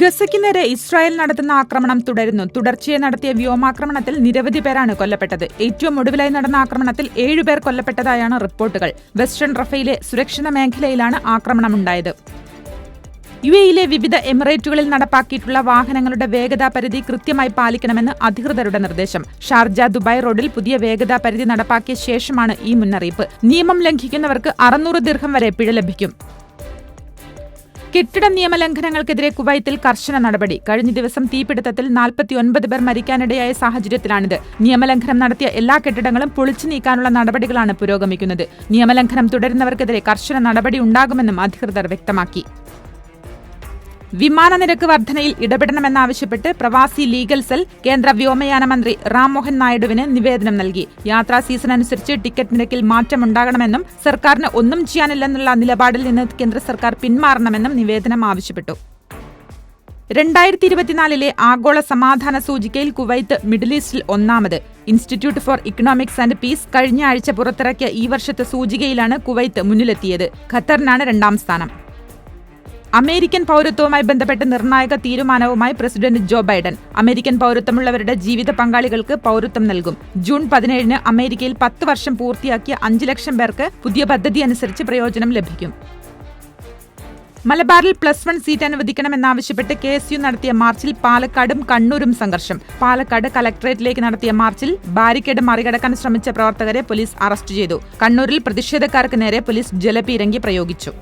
ഗസയ്ക്ക് നേരെ ഇസ്രായേൽ നടത്തുന്ന ആക്രമണം തുടരുന്നു. തുടർച്ചയെ നടത്തിയ വ്യോമാക്രമണത്തിൽ നിരവധി പേരാണ് കൊല്ലപ്പെട്ടത്. ഏറ്റവും ഒടുവിലായി നടന്ന ആക്രമണത്തിൽ ഏഴുപേർ കൊല്ലപ്പെട്ടതായാണ് റിപ്പോർട്ടുകൾ. വെസ്റ്റേൺ റഫയിലെ സുരക്ഷിത മേഖലയിലാണ് ആക്രമണമുണ്ടായത്. യു എയിലെ വിവിധ എമിറേറ്റുകളിൽ നടപ്പാക്കിയിട്ടുള്ള വാഹനങ്ങളുടെ വേഗതാ പരിധി കൃത്യമായി പാലിക്കണമെന്ന് അധികൃതരുടെ നിർദ്ദേശം. ഷാർജ ദുബായ് റോഡിൽ പുതിയ വേഗതാ പരിധി നടപ്പാക്കിയ ശേഷമാണ് ഈ മുന്നറിയിപ്പ്. നിയമം ലംഘിക്കുന്നവർക്ക് അറുന്നൂറ് ദീർഘം വരെ പിഴ ലഭിക്കും. കെട്ടിട നിയമലംഘനങ്ങൾക്കെതിരെ കുവൈത്തിൽ കർശന നടപടി. കഴിഞ്ഞ ദിവസം തീപിടുത്തത്തിൽ നാൽപ്പത്തിയൊൻപത് പേർ മരിക്കാനിടയായ സാഹചര്യത്തിലാണിത്. നിയമലംഘനം നടത്തിയ എല്ലാ കെട്ടിടങ്ങളും പൊളിച്ചു നീക്കാനുള്ള നടപടികളാണ് പുരോഗമിക്കുന്നത്. നിയമലംഘനം തുടരുന്നവർക്കെതിരെ കർശന നടപടി ഉണ്ടാകുമെന്നും അധികൃതർ വ്യക്തമാക്കി. വിമാന നിരക്ക് വർധനയിൽ ഇടപെടണമെന്നാവശ്യപ്പെട്ട് പ്രവാസി ലീഗൽ സെൽ കേന്ദ്ര വ്യോമയാന മന്ത്രി റാം മോഹൻ നായിഡുവിന് നിവേദനം നൽകി. യാത്രാ സീസൺ അനുസരിച്ച് ടിക്കറ്റ് നിരക്കിൽ മാറ്റമുണ്ടാകണമെന്നും സർക്കാരിന് ഒന്നും ചെയ്യാനില്ലെന്നുള്ള നിലപാടിൽ നിന്ന് കേന്ദ്ര സർക്കാർ പിന്മാറണമെന്നും നിവേദനം ആവശ്യപ്പെട്ടു. രണ്ടായിരത്തി ഇരുപത്തിനാലിലെ ആഗോള സമാധാന സൂചികയിൽ കുവൈത്ത് മിഡിൽ ഈസ്റ്റിൽ ഒന്നാമത്. Institute for economics and peace കഴിഞ്ഞ ആഴ്ച പുറത്തിറക്കിയ ഈ വർഷത്തെ സൂചികയിലാണ് കുവൈത്ത് മുന്നിലെത്തിയത്. ഖത്തറിനാണ് രണ്ടാം സ്ഥാനം. അമേരിക്കൻ പൗരത്വവുമായി ബന്ധപ്പെട്ട നിർണായക തീരുമാനവുമായി പ്രസിഡന്റ് ജോ ബൈഡൻ. അമേരിക്കൻ പൗരത്വമുള്ളവരുടെ ജീവിത പങ്കാളികൾക്ക് പൗരത്വം നൽകും. ജൂൺ പതിനേഴിന് അമേരിക്കയിൽ പത്ത് വർഷം പൂർത്തിയാക്കിയ അഞ്ച് ലക്ഷം പേർക്ക് പുതിയ പദ്ധതി അനുസരിച്ച് പ്രയോജനം ലഭിക്കും. മലബാറിൽ പ്ലസ് വൺ സീറ്റ് അനുവദിക്കണമെന്നാവശ്യപ്പെട്ട് കെ എസ് യു നടത്തിയ മാർച്ചിൽ പാലക്കാടും കണ്ണൂരും സംഘർഷം. പാലക്കാട് കലക്ടറേറ്റിലേക്ക് നടത്തിയ മാർച്ചിൽ ബാരിക്കേഡ് മറികടക്കാൻ ശ്രമിച്ച പ്രവർത്തകരെ പോലീസ് അറസ്റ്റ് ചെയ്തു. കണ്ണൂരിൽ പ്രതിഷേധക്കാർക്ക് നേരെ പോലീസ് ജലപീരങ്കി പ്രയോഗിച്ചു.